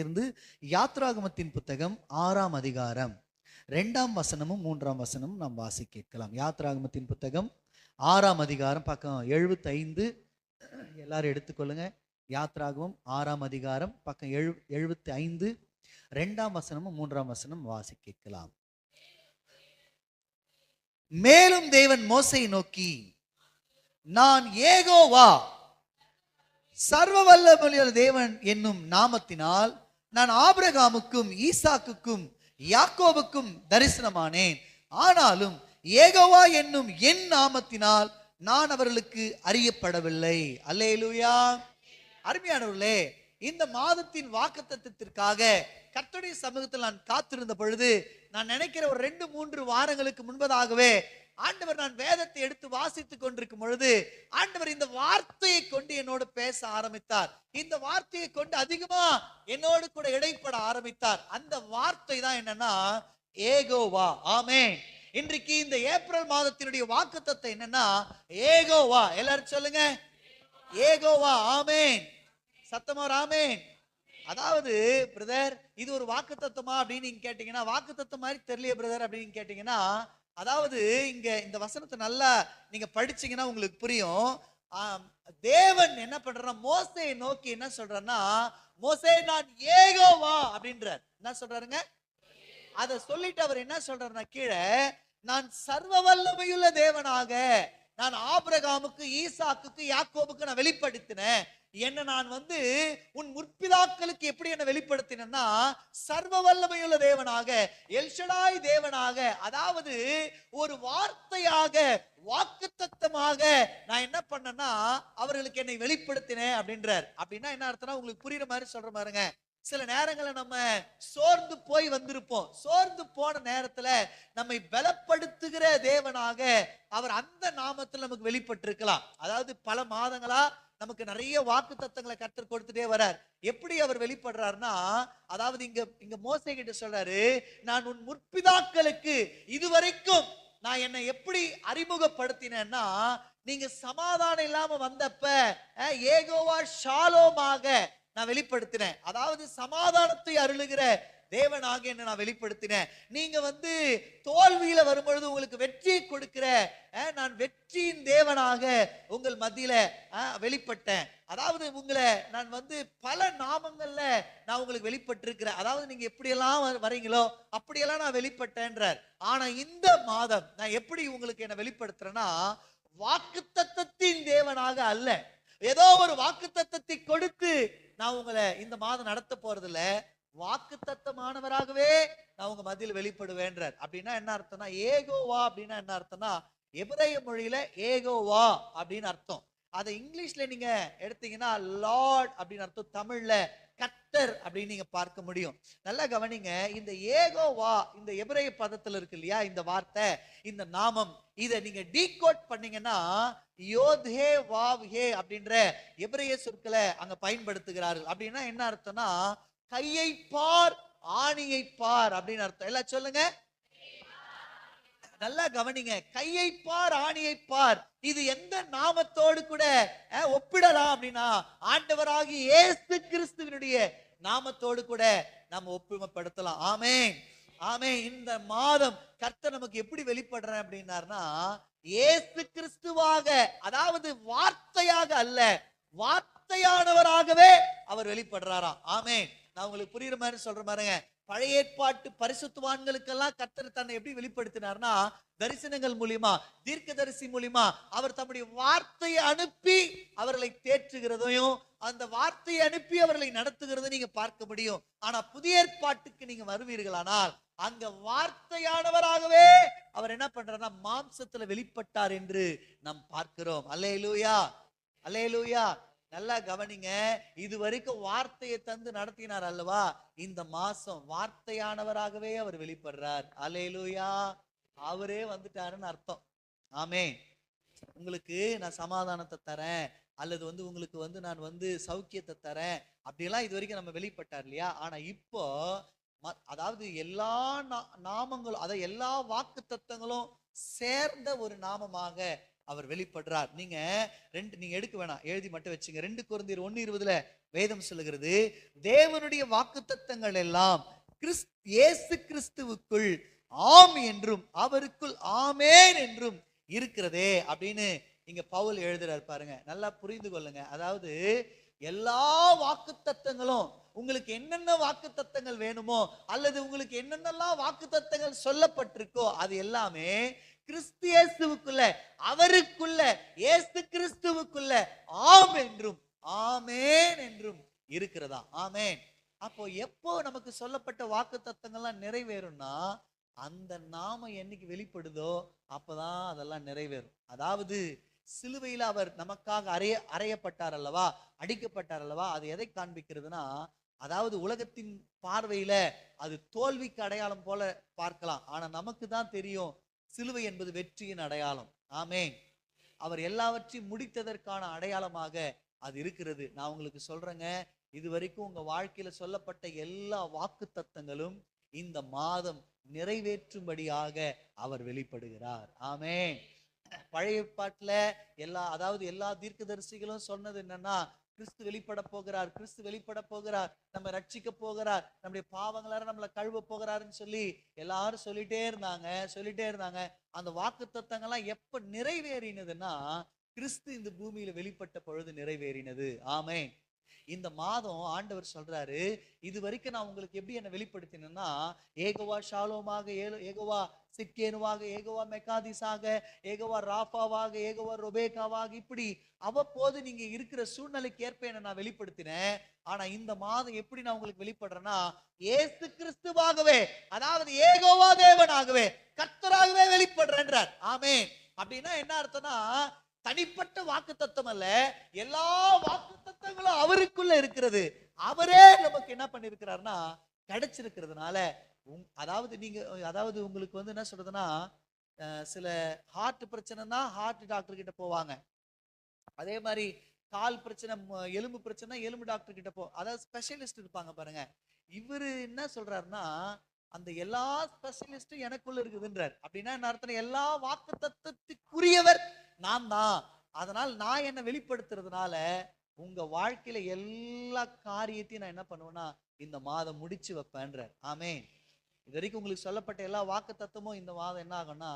இருந்து யாத்ராகமத்தின் புத்தகம் ஆறாம் அதிகாரம். ரெண்டாம் வசனமும் மூன்றாம் வசனமும் நாம் வாசி கேட்கலாம். யாத்ராகமத்தின் புத்தகம் ஆறாம் அதிகாரம் பக்கம் எழுபத்தைந்து. எல்லாரும் எடுத்துக்கொள்ளுங்க. யாத்ராகமம் ஆறாம் அதிகாரம் பக்கம் எழு எழுபத்தி ஐந்து ரெண்டாம் வசனமும் மூன்றாம் வசனம் வாசி கேட்கலாம். மேலும் தேவன் மோசை நோக்கி நான் ஏகோவா சர்வ வல்லமையுள்ள தேவன் என்னும் நாமத்தினால் நான் ஆபிரகாமுக்கும் ஈசாக்குக்கும் யாக்கோவுக்கும் தரிசனமானேன். ஆனாலும் ஏகோவா என்னும் என் நாமத்தினால் நான் அவர்களுக்கு அறியப்படவில்லை. அல்லேலூயா. அருமையானவர்களே இந்த மாதத்தின் வாக்குத்தத்திற்காக கர்த்தருடைய சமூகத்தில் நான் காத்திருந்த பொழுது நான் நினைக்கிற ஒரு ரெண்டு மூன்று வாரங்களுக்கு முன்பதாகவே ஆண்டவர் நான் வேதத்தை எடுத்து வாசித்துக் கொண்டிருக்கும் பொழுது ஆண்டவர் இந்த வார்த்தையை கொண்டு என்னோடு பேச ஆரம்பித்தார். இந்த வார்த்தையை கொண்டு அதிகமா என்னோடு கூட இடைப்பட ஆரம்பித்தார். அந்த வார்த்தை தான் என்னன்னா ஏகோவா ஆமே இன்றைக்கு இந்த ஏப்ரல் மாதத்தினுடைய வாக்குத்தத்தம் என்னன்னா ஏகோவா. எல்லாரும் சொல்லுங்க. ஏகோவா ஆமேன். சத்தமா ஒரு ஆமேன் அதாவது பிரதர் இது ஒரு வாக்கு தத்துவமா அப்படின்னு நீங்க கேட்டீங்கன்னா வாக்கு தத்துவம் மாதிரி தெரியல பிரதர் அப்படின்னு கேட்டீங்கன்னா அதாவது இங்க இந்த வசனத்தை நல்லா நீங்க படிச்சீங்கன்னா உங்களுக்கு புரியும். தேவன் என்ன பண்றா மோசையை நோக்கி என்ன சொல்றன்னா மோசே நான் ஏகோவா அப்படின்றார். என்ன சொல்றாருங்க? அதை சொல்லிட்டு அவர் என்ன சொல்றாருன்னா கீழே நான் சர்வ வல்லமையுள்ள தேவனாக நான் ஆபிரகாமுக்கு ஈசாக்குக்கு யாக்கோபுக்கு நான் வெளிப்படுத்தினேன். என்ன நான் வந்து உன் முற்பிதாக்களுக்கு எப்படி என்ன வெளிப்படுத்தினேன்னா சர்வ வல்லமையுள்ள தேவனாக எல்ஷடாய் தேவனாக அதாவது ஒரு வார்த்தையாக வாக்குத்தத்தமாக நான் என்ன பண்ணேன்னா அவர்களுக்கு என்னை வெளிப்படுத்தினேன் அப்படின்றார். அப்படின்னா என்ன அர்த்தம்னா உங்களுக்கு புரியுற மாதிரி சொல்ற பாருங்க சில நேரங்களை நம்ம சோர்ந்து போய் வந்திருப்போம். சோர்ந்து போன நேரத்துல நம்மை பலப்படுத்துகிற தேவனாக அவர் அந்த நாமத்தில் நமக்கு வெளிப்பட்டிருக்கலாம். அதாவது பல மாதங்களா நமக்கு நிறைய வாக்கு தத்தங்களை கற்றுக் கொடுத்துட்டே வரார். எப்படி அவர் வெளிப்படுறாருன்னா அதாவது இங்க இங்க மோசை கிட்ட சொல்றாரு நான் உன் முற்பிதாக்களுக்கு இதுவரைக்கும் நான் என்னை எப்படி அறிமுகப்படுத்தினேன்னா நீங்க சமாதானம் இல்லாம வந்தப்ப ஏகோவா ஷாலோமாக நான் வெளிப்படுத்தினேன். அதாவது சமாதானத்தை அருளுகிற தேவனாக என்ன நான் வெளிப்படுத்தினேன். நீங்க வந்து தோல்வியில வரும்பொழுது உங்களுக்கு வெற்றி கொடுக்கிற நான் வெற்றியின் தேவனாக உங்கள் மத்தியில வெளிப்பட்டேன். அதாவது உங்களை நான் வந்து பல நாமங்கள்ல நான் உங்களுக்கு வெளிப்பட்டிருக்கிறேன். அதாவது நீங்க எப்படியெல்லாம் வ- வரீங்களோ அப்படியெல்லாம் நான் வெளிப்பட்டேன்றார். ஆனா இந்த மாதம் நான் எப்படி உங்களுக்கு என்ன வெளிப்படுத்துறேன்னா வாக்குத்தத்தத்தின் தேவனாக அல்ல. ஏதோ ஒரு வாக்குத்தத்தத்தை கொடுத்து நான் உங்களை இந்த மாதம் நடத்த போறதில்லை. வாக்குத்தத்தமானவராகவே நான் உங்க மத்தியில் வெளிப்படுவேன்றார். அப்படின்னா என்ன அர்த்தம்னா ஏகோவா அப்படின்னா என்ன அர்த்தம்னா எபிரேய மொழியில ஏகோவா அப்படின்னு அர்த்தம். அதை இங்கிலீஷ்ல நீங்க எடுத்தீங்கன்னா லார்ட் அப்படின்னு அர்த்தம் தமிழ்ல கத்தர் அப்படின்னு நீங்க பார்க்க முடியும். நல்லா கவனிங்க இந்த ஏகோவா இந்த எபிரேய பதத்துல இருக்கு இல்லையா இந்த வார்த்தை இந்த நாமம் இதை நீங்க டீகோட் பண்ணீங்கன்னா யோத்ஹே வாவ்ஹே அப்படின்ற எபிரேய சொற்களை அங்க பயன்படுத்துகிறார்கள். அப்படின்னா என்ன அர்த்தம்னா கையை பார் ஆணியை பார் அப்படின்னு அர்த்தம். எல்லாம் சொல்லுங்க. நல்லா கவனிங்க. கையை பார் ஆணியை பார். இது எந்த நாமத்தோடு கூட அஹ், ஒப்பிடலாம் அப்படின்னா ஆண்டவராகி ஏசு கிறிஸ்துவனுடைய நாமத்தோடு கூட நம்ம ஒப்புமைப்படுத்தலாம். ஆமே ஆமே இந்த மாதம் கர்த்தர் நமக்கு எப்படி வெளிப்படுறேன் அப்படின்னாருன்னா ஏசு கிறிஸ்துவாக அதாவது வார்த்தையாக அல்ல வார்த்தையானவராகவே அவர் வெளிப்படுறாராம். ஆமே நான் உங்களுக்கு புரியுற மாதிரி சொல்ற பாருங்க பழைய ஏற்பாட்டு பரிசுத்துவான்களுக்கெல்லாம் கர்த்தர் தன்னை எப்படி வெளிப்படுத்தினார்னா தரிசனங்கள் மூலியமா தீர்க்கதரிசி மூலியமா அவர் தம்முடைய வார்த்தையை அனுப்பி அவர்களை தேற்றுகிறதையும் அந்த வார்த்தையை அனுப்பி அவர்களை நடத்துகிறதையும் நீங்க பார்க்க முடியும். ஆனா புதிய ஏற்பாட்டுக்கு நீங்க வருவீர்களானால் அங்க வார்த்தையானவராகவே அவர் என்ன பண்றாருன்னா மாம்சத்துல வெளிப்பட்டார் என்று நாம் பார்க்கிறோம். அல்லேலூயா! அல்லேலூயா! நல்லா கவனிங்க இது வரைக்கும் வார்த்தையை தந்து நடத்தினார் அல்லவா? இந்த மாசம் வார்த்தையானவராகவே அவர் வெளிப்படுறார். அலேலூயா அவரே வந்துட்டாருன்னு அர்த்தம். ஆமே உங்களுக்கு நான் சமாதானத்தை தரேன் அல்லது வந்து உங்களுக்கு வந்து நான் வந்து சௌக்கியத்தை தரேன் அப்படியெல்லாம் இது வரைக்கும் நம்ம வெளிப்பட்டார் இல்லையா? ஆனா இப்போ அதாவது எல்லா நா- நாமங்களும் அதாவது எல்லா வாக்கு தத்தங்களும் சேர்ந்த ஒரு நாமமாக அவர் வெளிப்படுறார். நீங்க ரெண்டு நீங்க எடுக்க வேணாம். எழுதி மட்டும் வச்சுங்க. ரெண்டு குழந்தையர் ஒன்னு இருபதுல வேதம் சொல்லுகிறது தேவனுடைய வாக்குத்தத்தங்கள் எல்லாம் கிறிஸ்து இயேசு கிறிஸ்துவுக்குள் ஆம் என்றும் அவருக்குள் ஆமேன் என்றும் இருக்கிறதே அப்படின்னு இங்க பவுல் எழுதுறாரு பாருங்க. நல்லா புரிந்து கொள்ளுங்க. அதாவது எல்லா வாக்குத்தத்தங்களும் உங்களுக்கு என்னென்ன வாக்குத்தத்தங்கள் வேணுமோ அல்லது உங்களுக்கு என்னென்னலாம் வாக்குத்தத்தங்கள் சொல்லப்பட்டிருக்கோ அது எல்லாமே கிறிஸ்து அவருக்குள்ள இயேசு கிறிஸ்துவுக்குள்ள ஆம் என்றும் ஆமேன் என்றும் இருக்கிறதா? ஆமேன். அப்போ எப்போ நமக்கு சொல்லப்பட்ட வாக்கு தத்தங்கள்லாம் நிறைவேறும்னா அந்த நாம என்னைக்கு வெளிப்படுதோ அப்பதான் அதெல்லாம் நிறைவேறும். அதாவது சிலுவையில் அவர் நமக்காக அறைய அறையப்பட்டார் அல்லவா? அடிக்கப்பட்டார் அல்லவா? அது எதை காண்பிக்கிறதுனா அதாவது உலகத்தின் பார்வையில அது தோல்விக்கு அடையாளம் போல பார்க்கலாம். ஆனா நமக்கு தான் தெரியும் சிலுவை என்பது வெற்றியின் அடையாளம். ஆமேன். அவர் எல்லாவற்றையும் முடித்ததற்கான அடையாளமாக அது இருக்கிறது. நான் உங்களுக்கு சொல்றேங்க இது வரைக்கும் உங்க வாழ்க்கையில சொல்லப்பட்ட எல்லா வாக்கு தத்தங்களும் இந்த மாதம் நிறைவேற்றும்படியாக அவர் வெளிப்படுகிறார். ஆமே பழைய ஏற்பாட்டுல எல்லா அதாவது எல்லா தீர்க்கதரிசிகளும் சொன்னது என்னன்னா கிறிஸ்து வெளிப்பட போகிறார் கிறிஸ்து வெளிப்பட போகிறார் நம்ம ரட்சிக்க போகிறார் நம்முடைய பாவங்களார நம்மளை கழுவ போகிறாருன்னு சொல்லி எல்லாரும் சொல்லிட்டே இருந்தாங்க சொல்லிட்டே இருந்தாங்க. அந்த வாக்கு தத்தங்கள்லாம் எப்ப நிறைவேறினதுன்னா கிறிஸ்து இந்த பூமியில வெளிப்பட்ட பொழுது நிறைவேறினது. ஆமென். இந்த மாதம் ஆண்டவர் சொல்றாரு இது வரைக்கும் நான் உங்களுக்கு எப்படி என்ன வெளிப்படுத்தினேன்னா ஏகோவா ஷாலோமாக ஏலோ ஏகோவா சிக்கேனுவாக ஏகோவா மெக்காதிஸாக ஏகோவா ராஃபாவாக ஏகோவா ரொபேகாவாக இப்படி அவ்வப்போது நீங்க இருக்கிற சூழ்நிலைக்கு ஏற்ப என்ன நான் வெளிப்படுத்தினேன். ஆனா இந்த மாதம் எப்படி நான் உங்களுக்கு வெளிப்படுறேன்னா ஏசு கிறிஸ்துவாகவே அதாவது ஏகோவா தேவனாகவே கர்த்தராகவே வெளிப்படுறேன்றார். ஆமே அப்படின்னா என்ன அர்த்தம்னா தனிப்பட்ட வாக்கு தத்துவம் அல்ல எல்லா வாக்கு தத்துவங்களும் அவருக்குள்ள இருக்கிறது. அவரே நமக்கு என்ன பண்ணிருக்கிறாருன்னா கிடைச்சிருக்கிறதுனால உங்- அதாவது நீங்க அதாவது உங்களுக்கு வந்து என்ன சொல்றதுன்னா சில ஹார்ட் பிரச்சனைனா ஹார்ட் டாக்டர் கிட்ட போவாங்க. அதே மாதிரி கால் பிரச்சனை எலும்பு பிரச்சனை எலும்பு டாக்டர் கிட்ட போ அதாவது ஸ்பெஷலிஸ்ட் இருப்பாங்க பாருங்க. இவர் என்ன சொல்றாருன்னா அந்த எல்லா ஸ்பெஷலிஸ்டும் எனக்குள்ள இருக்குதுன்றார். அப்படின்னா என்ன அர்த்தம் எல்லா வாக்கு தத்துவத்துக்குரியவர் நான் தான் அதனால் நான் என்னை வெளிப்படுத்துறதுனால உங்க வாழ்க்கையில எல்லா காரியத்தையும் நான் என்ன பண்ணுவேன்னா இந்த மாதம் முடிச்சு வைப்பேன்றார். ஆமே இது வரைக்கும் உங்களுக்கு சொல்லப்பட்ட எல்லா வாக்கு தத்துவமும் இந்த மாதம் என்ன ஆகும்னா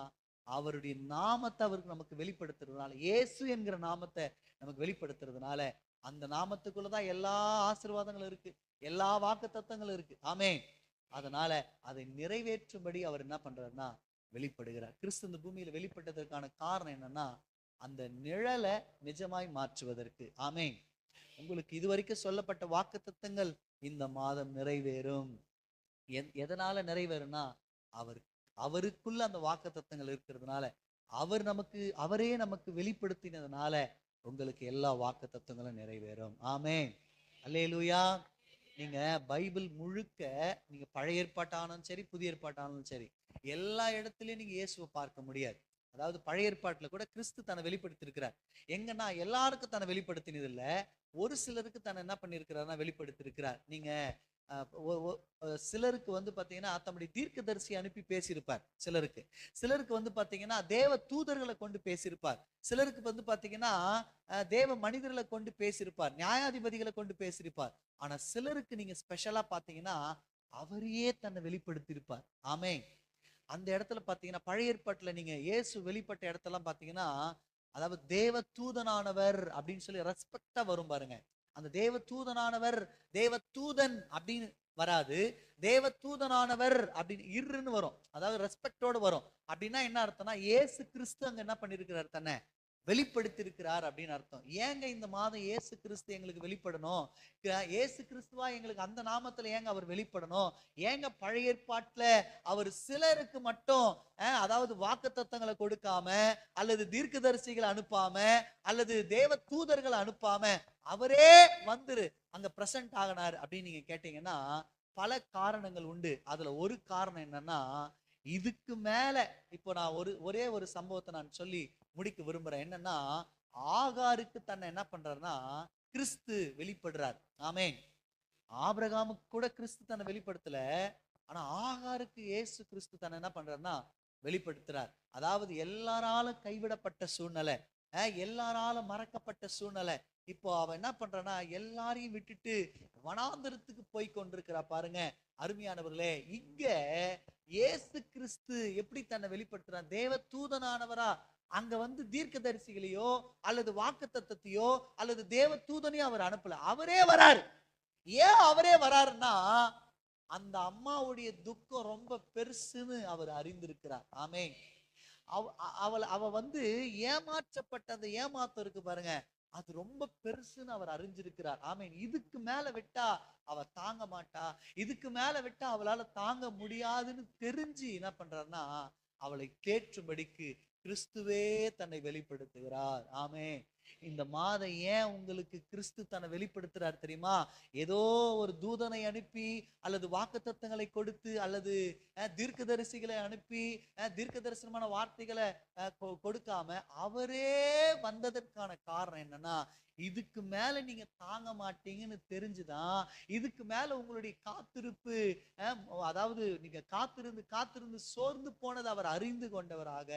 அவருடைய நாமத்தை அவருக்கு நமக்கு வெளிப்படுத்துறதுனால இயேசு என்கிற நாமத்தை நமக்கு வெளிப்படுத்துறதுனால அந்த நாமத்துக்குள்ளதான் எல்லா ஆசீர்வாதங்களும் இருக்கு. எல்லா வாக்கு தத்துவங்களும் இருக்கு. ஆமே அதனால அதை நிறைவேற்றும்படி அவர் என்ன பண்றாருன்னா வெளிப்படுகிறார். கிறிஸ்து இந்த பூமியில வெளிப்பட்டதற்கான காரணம் என்னன்னா அந்த நிழலை நிஜமாய் மாற்றுவதற்கு. ஆமே உங்களுக்கு இதுவரைக்கும் சொல்லப்பட்ட வாக்குத்தத்தங்கள் இந்த மாதம் நிறைவேறும். எதனால நிறைவேறும்னா அவர் அவருக்குள்ள அந்த வாக்குத்தத்தங்கள் இருக்கிறதுனால அவர் நமக்கு அவரே நமக்கு வெளிப்படுத்தினதுனால உங்களுக்கு எல்லா வாக்குத்தத்தங்களும் நிறைவேறும். ஆமே அல்லே லூயா நீங்க பைபிள் முழுக்க நீங்க பழைய ஏற்பாட்டானாலும் சரி புதிய ஏற்பாட்டானாலும் சரி எல்லா இடத்துலயும் நீங்க இயேசுவை பார்க்க முடியாது. அதாவது பழைய ஏற்பாட்டில் கூட கிறிஸ்து தன்னை வெளிப்படுத்தியிருக்கிறார். எங்கன்னா எல்லாருக்கும் தன்னை வெளிப்படுத்தினதில்ல. ஒரு சிலருக்கு தன்னை என்ன பண்ணியிருக்கிறாருன்னா வெளிப்படுத்தியிருக்கிறார். நீங்கள் சிலருக்கு வந்து பார்த்தீங்கன்னா தம்முடைய தீர்க்கதரிசி அனுப்பி பேசியிருப்பார் சிலருக்கு. சிலருக்கு வந்து பார்த்தீங்கன்னா தேவ தூதர்களை கொண்டு பேசியிருப்பார். சிலருக்கு வந்து பார்த்தீங்கன்னா தேவ மனிதர்களை கொண்டு பேசியிருப்பார் நியாயாதிபதிகளை கொண்டு பேசியிருப்பார். ஆனால் சிலருக்கு நீங்கள் ஸ்பெஷலாக பார்த்தீங்கன்னா அவரையே தன்னை வெளிப்படுத்தியிருப்பார். ஆமே அந்த இடத்துல பார்த்தீங்கன்னா பழைய ஏற்பாட்டில் நீங்கள் இயேசு வெளிப்பட்ட இடத்தெல்லாம் பார்த்தீங்கன்னா அதாவது தேவ தூதனானவர் அப்படின்னு சொல்லி ரெஸ்பெக்டாக வரும் பாருங்க. அந்த தேவ தூதனானவர் தேவ தூதன் அப்படின்னு வராது. தேவ தூதனானவர் அப்படின்னு இருன்னு வரும். அதாவது ரெஸ்பெக்டோடு வரும். அப்படின்னா என்ன அர்த்தம்னா இயேசு கிறிஸ்து அங்கே என்ன பண்ணியிருக்கிறார் தானே வெளிப்படுத்தியிருக்கிறார் அப்படின்னு அர்த்தம். ஏங்க இந்த மாதம் ஏசு கிறிஸ்து எங்களுக்கு வெளிப்படணும்? ஏசு கிறிஸ்துவா எங்களுக்கு அந்த நாமத்துல ஏங்க அவர் வெளிப்படணும்? ஏங்க பழைய ஏற்பாட்டுல அவர் சிலருக்கு மட்டும் அதாவது அதாவது வாக்குத்தத்தங்களை கொடுக்காம அல்லது தீர்க்கதரிசிகளை அனுப்பாம அல்லது தேவ தூதர்களை அனுப்பாம அவரே வந்துரு அங்க பிரசன்ட் ஆகினார் அப்படின்னு நீங்க கேட்டீங்கன்னா பல காரணங்கள் உண்டு. அதுல ஒரு காரணம் என்னன்னா இதுக்கு மேல இப்போ நான் ஒரு ஒரே ஒரு சம்பவத்தை நான் சொல்லி முடிக்க விரும்புகிறேன் என்னன்னா ஆகாருக்கு தன்னை என்ன பண்றாருன்னா கிறிஸ்து வெளிப்படுறார். ஆமேன். ஆபிரகாமுக்கு கூட கிறிஸ்து தன்னை வெளிப்படுத்தல. ஆனா ஆகாருக்கு இயேசு கிறிஸ்து தன்னை என்ன பண்றாருன்னா வெளிப்படுத்துறார். அதாவது எல்லாராலும் கைவிடப்பட்ட சூழ்நிலை. எல்லாராலும் மறக்கப்பட்ட சூழ்நிலை. இப்போ அவன் என்ன பண்றான்னா எல்லாரையும் விட்டுட்டு வனாந்திரத்துக்கு போய் கொண்டிருக்கிறா பாருங்க. அருமையானவர்களே இங்க இயேசு கிறிஸ்து எப்படி தன்னை வெளிப்படுத்துறான்? தேவ தூதனானவரா அங்க வந்து தீர்க்கதரிசிகளையோ அல்லது வாக்கு தத்தத்தையோ அல்லது தேவ தூதனையோ அவர் அனுப்பல. அவரே வராரு. ஏன் அவரே வராருன்னா அந்த அம்மாவுடைய துக்கம் ரொம்ப பெருசுன்னு அவர் அறிந்திருக்கிறார். ஆமே அவ அவள் அவ வந்து ஏமாற்றப்பட்ட அந்த ஏமாத்தம் இருக்கு பாருங்க. அது ரொம்ப பெருசுன்னு அவர் அறிஞ்சிருக்கிறார். ஆமீன். இதுக்கு மேல விட்டா அவ தாங்க மாட்டா. இதுக்கு மேல விட்டா அவளால தாங்க முடியாதுன்னு தெரிஞ்சு என்ன பண்றாருன்னா அவளை தேற்றும்படிக்கு கிறிஸ்துவே தன்னை வெளிப்படுத்துகிறார். ஆமே இந்த மாதம் ஏன் உங்களுக்கு கிறிஸ்து தன்னை வெளிப்படுத்துறார் தெரியுமா? ஏதோ ஒரு தூதனை அனுப்பி அல்லது வாக்குத்தத்தங்களை கொடுத்து அல்லது தீர்க்க தீர்க்கதரிசிகளை அனுப்பி அஹ், தீர்க்க தரிசனமான வார்த்தைகளை அஹ், கொடுக்காம அவரே வந்ததற்கான காரணம் என்னன்னா இதுக்கு மேல நீங்க தாங்க மாட்டீங்கன்னு தெரிஞ்சுதான் இதுக்கு மேல உங்களுடைய காத்திருப்பு அதாவது நீங்க காத்திருந்து காத்திருந்து சோர்ந்து போனதை அவர் அறிந்து கொண்டவராக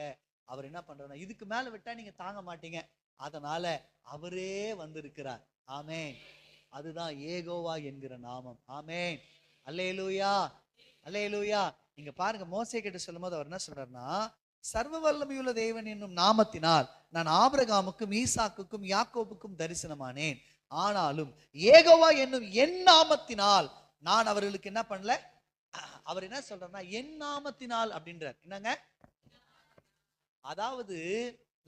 அவர் என்ன பண்றாருன்னா இதுக்கு மேல விட்டா நீங்க தாங்க மாட்டீங்க. அதனால அவரே வந்திருக்கிறார். ஆமேன். அதுதான் ஏகோவா என்கிற நாமம். ஆமென். அல்லேலூயா. அல்லேலூயா. நீங்க பாருங்க மோசை கிட்ட சொல்லும்போது அவர் என்ன சொல்றாருன்னா சர்வ வல்லமையுள்ள தேவன் என்னும் நாமத்தினால் நான் ஆபிரகாமுக்கும் ஈசாக்குக்கும் யாக்கோபுக்கும் தரிசனமானேன். ஆனாலும் ஏகோவா என்னும் என் நாமத்தினால் நான் அவர்களுக்கு என்ன பண்ணல? அவர் என்ன சொல்றாருன்னா என் நாமத்தினால் அப்படின்றார். என்னங்க? அதாவது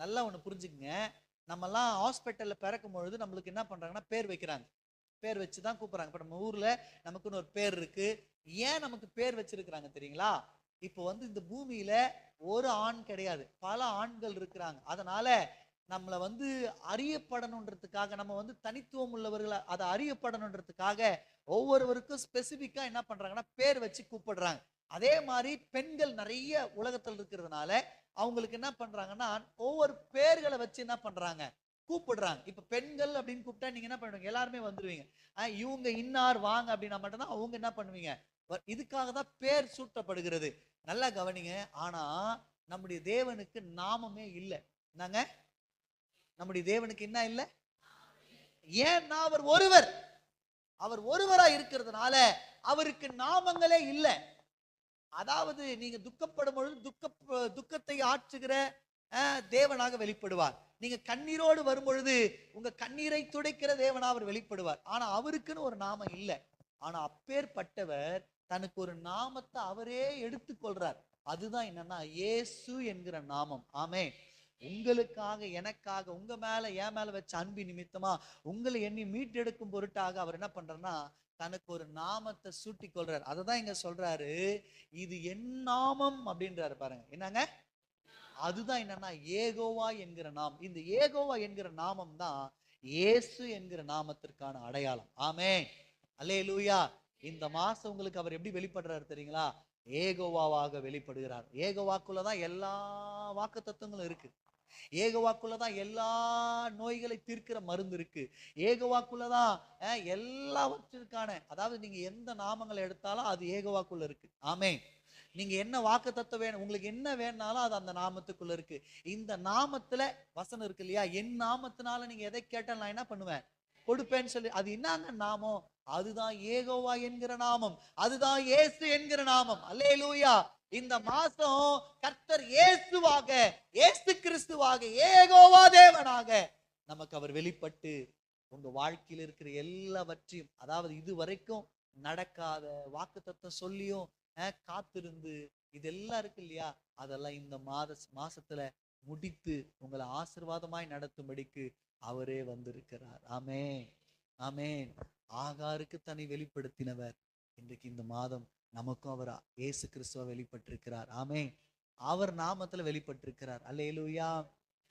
நல்லா ஒன்று புரிஞ்சுக்கங்க. நம்மலாம் ஹாஸ்பிட்டலில் பிறக்கும் பொழுது நம்மளுக்கு என்ன பண்ணுறாங்கன்னா பேர் வைக்கிறாங்க. பேர் வச்சு தான் கூப்பிட்றாங்க. இப்போ நம்ம ஊரில் நமக்குன்னு ஒரு பேர் இருக்குது ஏன் நமக்கு பேர் வச்சிருக்கிறாங்க தெரியுங்களா? இப்போ வந்து இந்த பூமியில் ஒரு ஆண் கிடையாது. பல ஆண்கள் இருக்கிறாங்க. அதனால் நம்மளை வந்து அறியப்படணுன்றதுக்காக நம்ம வந்து தனித்துவம் உள்ளவர்களை அதை அறியப்படணுன்றதுக்காக ஒவ்வொருவருக்கும் ஸ்பெசிஃபிக்காக என்ன பண்ணுறாங்கன்னா பேர் வச்சு கூப்பிடுறாங்க. அதே மாதிரி பெண்கள் நிறைய உலகத்தில் இருக்கிறதுனால அவங்களுக்கு என்ன பண்றாங்கன்னா ஒவ்வொரு பேர்களை வச்சு என்ன பண்றாங்க? கூப்பிடுறாங்க. இப்ப பெண்கள் அப்படின்னு கூப்பிட்டா நீங்க என்ன பண்ணுவீங்க? எல்லாருமே வந்துருவீங்க. இவங்க இன்னார் வாங்க அப்படின்னா மட்டும்தான் அவங்க என்ன பண்ணுவீங்க? இதுக்காக தான் பேர் சூட்டப்படுகிறது. நல்லா கவனிங்க. ஆனா நம்முடைய தேவனுக்கு நாமமே இல்லை. என்னங்க? நம்முடைய தேவனுக்கு என்ன இல்லை? ஏன்னா அவர் ஒருவர்? அவர் ஒருவரா இருக்கிறதுனால அவருக்கு நாமங்களே இல்லை. அதாவது நீங்க துக்கப்படும் பொழுது துக்க துக்கத்தை ஆற்றுகிற தேவனாக வெளிப்படுவார். நீங்க கண்ணீரோடு வரும் பொழுது உங்க கண்ணீரை துடைக்கிற தேவனா அவர் வெளிப்படுவார். ஆனா அவருக்குன்னு ஒரு நாமம் இல்லை. ஆனா அப்பேற்பட்டவர் தனக்கு ஒரு நாமத்தை அவரே எடுத்துக்கொள்றார் அதுதான் என்னன்னா ஏசு என்கிற நாமம். ஆமே உங்களுக்காக எனக்காக உங்க மேல என் மேல வச்ச அன்பு நிமித்தமா உங்களை எண்ணி மீட்டெடுக்கும் பொருட்டாக அவர் என்ன பண்றாருன்னா தனக்கு ஒரு நாமத்தை சூட்டி கொள்றாரு. அதை தான் இங்க சொல்றாரு இது என் நாமம் அப்படின்றாரு பாருங்க. என்னங்க? அதுதான் என்னன்னா ஏகோவா என்கிற நாம். இந்த ஏகோவா என்கிற நாமம் தான் ஏசு என்கிற நாமத்திற்கான அடையாளம். ஆமே அல்லே லூயா இந்த மாசம் உங்களுக்கு அவர் எப்படி வெளிப்படுறாரு தெரியுங்களா? ஏகோவாவாக வெளிப்படுகிறார். ஏகோவாக்குள்ளதான் எல்லா வாக்கு தத்துவங்களும் இருக்கு. ஏகவாக்குள்ளதான் எல்லா நோய்களை தீர்க்கிற மருந்து இருக்கு. ஏகவாக்குள்ளதான் தான் எல்லாவற்றிற்கான அதாவது நீங்க எந்த நாமங்களை எடுத்தாலும் அது ஏகவாக்குள்ள இருக்கு. ஆமே நீங்க என்ன வாக்கு தத்துவம் வேணும் உங்களுக்கு என்ன வேணாலும் அது அந்த நாமத்துக்குள்ள இருக்கு. இந்த நாமத்துல வசனம் இருக்கு இல்லையா? என் நாமத்தினால நீங்க எதை கேட்டால் நான் என்ன பண்ணுவேன்? கொடுப்பேன்னு சொல்லி அது என்னங்க நாமம்? அதுதான் ஏகோவா என்கிற நாமம். அதுதான் இயேசு என்கிற நாமம். அல்லேலூயா. இந்த மாசம் கர்த்தர் இயேசுவாக இயேசு கிறிஸ்துவாக ஏகோவா தேவனாக நமக்கு அவர் வெளிப்பட்டு உங்க வாழ்க்கையில் இருக்கிற எல்லாவற்றையும் அதாவது இது வரைக்கும் நடக்காத வாக்கு சொல்லியும் காத்திருந்து இதெல்லாம் இருக்கு இல்லையா? அதெல்லாம் இந்த மாத மாசத்துல முடித்து உங்களை ஆசீர்வாதமாய் நடத்தும்படிக்கு அவரே வந்திருக்கிறார். ஆமே ஆமேன். ஆகாருக்கு தன்னை வெளிப்படுத்தினவர். இன்றைக்கு இந்த மாதம் நமக்கும் அவர் இயேசு கிறிஸ்துவ வெளிப்பட்டிருக்கிறார். ஆமே அவர் நாமத்துல வெளிப்பட்டிருக்கிறார். அல்லேலூயா.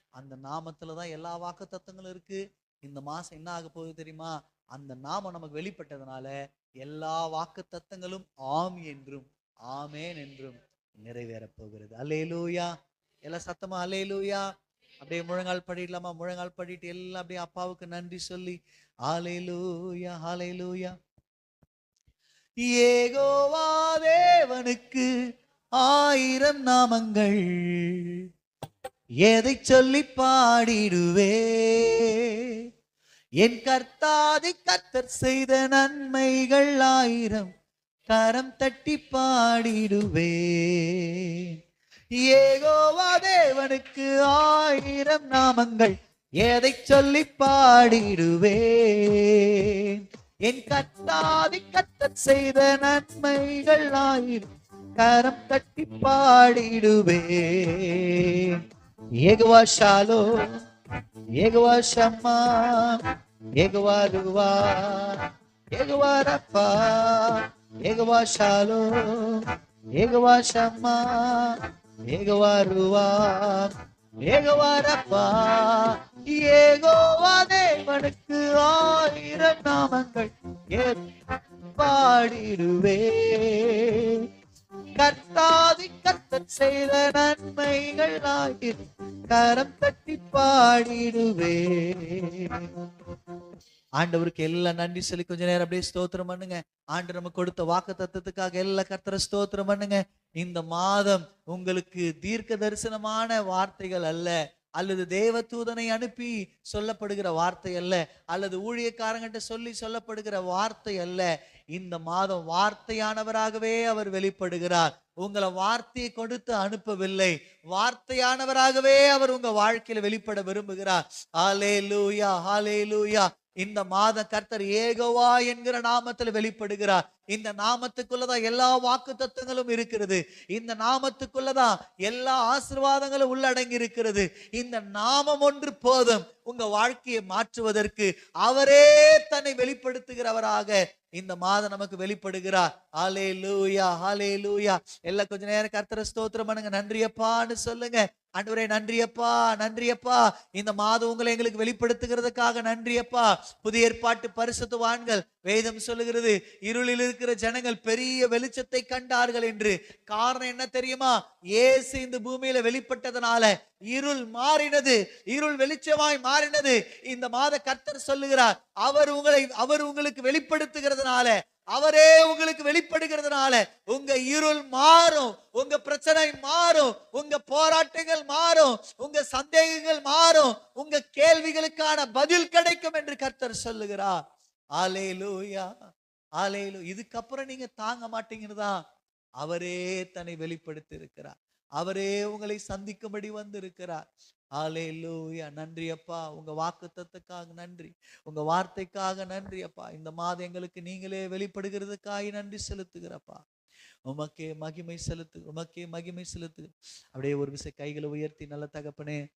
அந்த நாமத்துல தான் எல்லா வாக்கு தத்துவங்களும் இருக்கு. இந்த மாசம் என்ன ஆக போகுது தெரியுமா? அந்த நாமம் நமக்கு வெளிப்பட்டதுனால எல்லா வாக்கு தத்தங்களும் ஆம் என்றும் ஆமேன் என்றும் நிறைவேறப் போகிறது. அல்லேலூயா. எல்லாம் சத்தமா? அல்லேலூயா. அப்படியே முழங்கால் படிடலாமா? முழங்கால் படிட்டு எல்லாம் அப்படியே அப்பாவுக்கு நன்றி சொல்லி ஹalleluya ஹalleluya. ஏகோவா தேவனுக்கு ஆயிரம் ஆயிரம் நாமங்கள். எதை சொல்லி பாடிடுவே? என் கர்த்தாதி கர்த்தர் செய்த நன்மைகள் ஆயிரம். கரம் தட்டி பாடிடுவே. ஏகோவா தேவனுக்கு ஆயிரம் நாமங்கள் எதை சொல்லி பாடிடுவேன். என் கத்தாதி கர்த்தர் செய்த நன்மைகள் ஆயிரம் கரம் தட்டி பாடிடுவேன். ஏகவா ஷாலோ ஏகவா ஷம்மா ஏகவா ருவா ஏகவா ரப்பா ஏகவா ஷாலோ ஏகவா ஷம்மா ஏகவா ருவா ஆண்டவருக்கு எல்லாம் நன்றி சொல்லி கொஞ்ச நேரம் அப்படியே ஸ்தோத்திரம் பண்ணுங்க. ஆண்டு நம்ம கொடுத்த வாக்கு தத்துவத்துக்காக எல்லா கர்த்தரை ஸ்தோத்திரம் பண்ணுங்க. இந்த மாதம் உங்களுக்கு தீர்க்க தரிசனமான வார்த்தைகள் அல்ல. அல்லது தேவதூதனை அனுப்பி சொல்லப்படுகிற வார்த்தை அல்ல. அல்லது ஊழியக்காரங்கிட்ட சொல்லி சொல்லப்படுகிற வார்த்தை அல்ல. இந்த மாதம் வார்த்தையானவராகவே அவர் வெளிப்படுகிறார். உங்களை வார்த்தையை கொடுத்து அனுப்பவில்லை. வார்த்தையானவராகவே அவர் உங்க வாழ்க்கையில வெளிப்பட விரும்புகிறார். ஹாலே லூயா ஹாலே லூயா இந்த மாதம் கர்த்தர் ஏகவா என்கிற நாமத்துல வெளிப்படுகிறார். இந்த நாமத்துக்குள்ளதான் எல்லா வாக்கு தத்துவங்களும் இருக்கிறது. இந்த நாமத்துக்குள்ளதான் எல்லா ஆசீர்வாதங்களும் உள்ளடங்கி இருக்கிறது இந்த நாமம் ஒன்று போதும். உங்க வாழ்க்கையை மாற்றுவதற்கு அவரே தன்னை வெளிப்படுத்துகிறவராக இந்த மாதம் நமக்கு வெளிப்படுகிறார். ஹாலே லூயா ஹாலே லூயா எல்லாம் கொஞ்ச நேரம் கர்த்தர ஸ்தோத்திரம் பண்ணுங்க. நன்றியப்பான்னு சொல்லுங்க. ஆண்டவரே நன்றியப்பா நன்றியப்பா. இந்த மாதம் உங்களை எங்களுக்கு வெளிப்படுத்துகிறதுக்காக நன்றியப்பா. புதிய ஏற்பாட்டு பரிசுத்துவான்கள் வேதம் சொல்லுகிறது இருளில் இருக்கிற ஜனங்கள் பெரிய வெளிச்சத்தை கண்டார்கள் என்று. காரணம் என்ன தெரியுமா? ஏசு இந்த பூமியில வெளிப்பட்டதனால இருள் மாறினது இருள் வெளிச்சமாய் மாறினது. இந்த மாத கர்த்தர் சொல்லுகிறார் அவர் உங்களை அவர் உங்களுக்கு வெளிப்படுத்துகிறதுனால அவரே உங்களுக்கு வெளிப்படுகிறதுனால உங்க இருள் மாறும் உங்க பிரச்சனை மாறும் உங்க போராட்டங்கள் மாறும் உங்க சந்தேகங்கள் மாறும் உங்க கேள்விகளுக்கான பதில் கிடைக்கும் என்று கர்த்தர் சொல்லுகிறார். ஆலேலூயா ஆலேலு இதுக்கப்புறம் நீங்க தாங்க மாட்டீங்கன்னு தான் அவரே தன்னை வெளிப்படுத்தி இருக்கிறார் அவரே உங்களை சந்திக்கும்படி வந்து இருக்கிறார் ஆலேலூயா நன்றி அப்பா. உங்க வாக்குத்தத்துக்காக நன்றி. உங்க வார்த்தைக்காக நன்றி அப்பா. இந்த மாதம் எங்களுக்கு நீங்களே வெளிப்படுகிறதுக்காக நன்றி செலுத்துகிறப்பா உமக்கே மகிமை செலுத்து உமக்கே மகிமை செலுத்து. அப்படியே ஒரு விசை கைகளை உயர்த்தி நல்ல தகப்பனே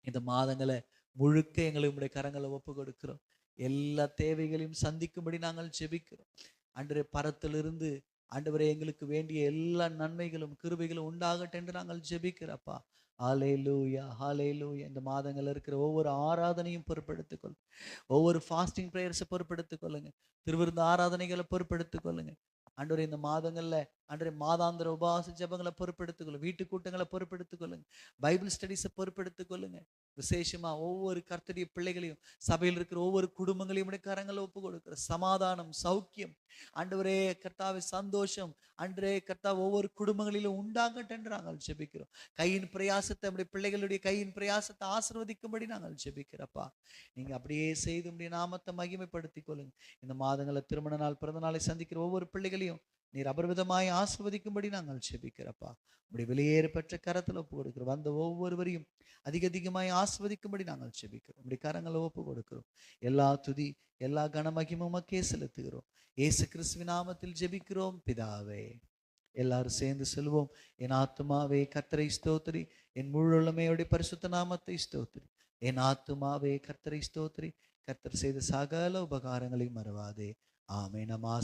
இந்த மாதங்களை முழுக்க எங்களை உங்களுடைய கரங்களை ஒப்பு கொடுக்கிறோம் எல்லா தேவைகளையும் சந்திக்கும்படி நாங்கள் ஜெபிக்கிறோம். அன்றே பரத்திலிருந்து ஆண்டவரே எங்களுக்கு வேண்டிய எல்லா நன்மைகளும் கிருபைகளும் உண்டாகட்டும் என்று நாங்கள் ஜெபிக்கிறப்பா. ஹாலே லூயா ஹாலே லூயா இந்த மாதங்கள் இருக்கிற ஒவ்வொரு ஆராதனையும் பொறுப்பெடுத்துக் கொள்ளுங்க ஒவ்வொரு ஃபாஸ்டிங் ப்ரேயர்ஸை பொறுப்பெடுத்துக் கொள்ளுங்க திருவிருந்த ஆராதனைகளை பொறுப்பெடுத்துக் கொள்ளுங்க ஆண்டவரே இந்த மாதங்களில் ஆண்டவரே மாதாந்திர உபவாச ஜபங்களை பொறுப்பெடுத்துக் கொள்ளுங்க வீட்டு கூட்டங்களை பொறுப்பெடுத்துக் கொள்ளுங்க பைபிள் ஸ்டடீஸை பொறுப்பெடுத்துக் கொள்ளுங்க விசேஷமா ஒவ்வொரு கர்த்தடைய பிள்ளைகளையும் சபையில் இருக்கிற ஒவ்வொரு குடும்பங்களையும் கரங்களை ஒப்பு கொடுக்கிற. சமாதானம் சௌக்கியம். அன்றுவரே கர்த்தாவை சந்தோஷம். அன்றே கர்த்தா ஒவ்வொரு குடும்பங்களிலும் உண்டாங்கட்டென்று நாங்கள் ஜெபிக்கிறோம். கையின் பிரயாசத்தை நம்முடைய பிள்ளைகளுடைய கையின் பிரயாசத்தை ஆசிர்வதிக்கும்படி நாங்கள் ஜெபிக்கிறப்பா நீங்க அப்படியே செய்து உடைய நாமத்தை மகிமைப்படுத்திக் கொள்ளுங்க. இந்த மாதங்களை திருமண நாள் பிறந்த நாளை சந்திக்கிற ஒவ்வொரு பிள்ளைகளையும் நீர் அபரிவிதமாய் ஆஸ்வதிக்கும்படி நாங்கள் செபிக்கிறப்பா உடைய வெளியேற பெற்ற கரத்துல ஒப்பு கொடுக்கிறோம். வந்த ஒவ்வொருவரையும் அதிக அதிகமாய் ஆஸ்வதிக்கும்படி நாங்கள் செபிக்கிறோம் உடைய கரங்களை ஒப்பு கொடுக்கிறோம். எல்லா துதி எல்லா கனமகிமும் செலுத்துகிறோம். ஏசு கிறிஸ்துவ நாமத்தில் ஜெபிக்கிறோம். பிதாவே எல்லாரும் சேர்ந்து செல்வோம். என் ஆத்துமாவே கத்தரை ஸ்தோத்திரி. என் முழுமையுடைய பரிசுத்த நாமத்தை ஸ்தோத்திரி. என் ஆத்துமாவே கர்த்தரை ஸ்தோத்திரி. கர்த்தர் செய்த சகல உபகாரங்களையும் மறவாதே. ஆமே நம்ம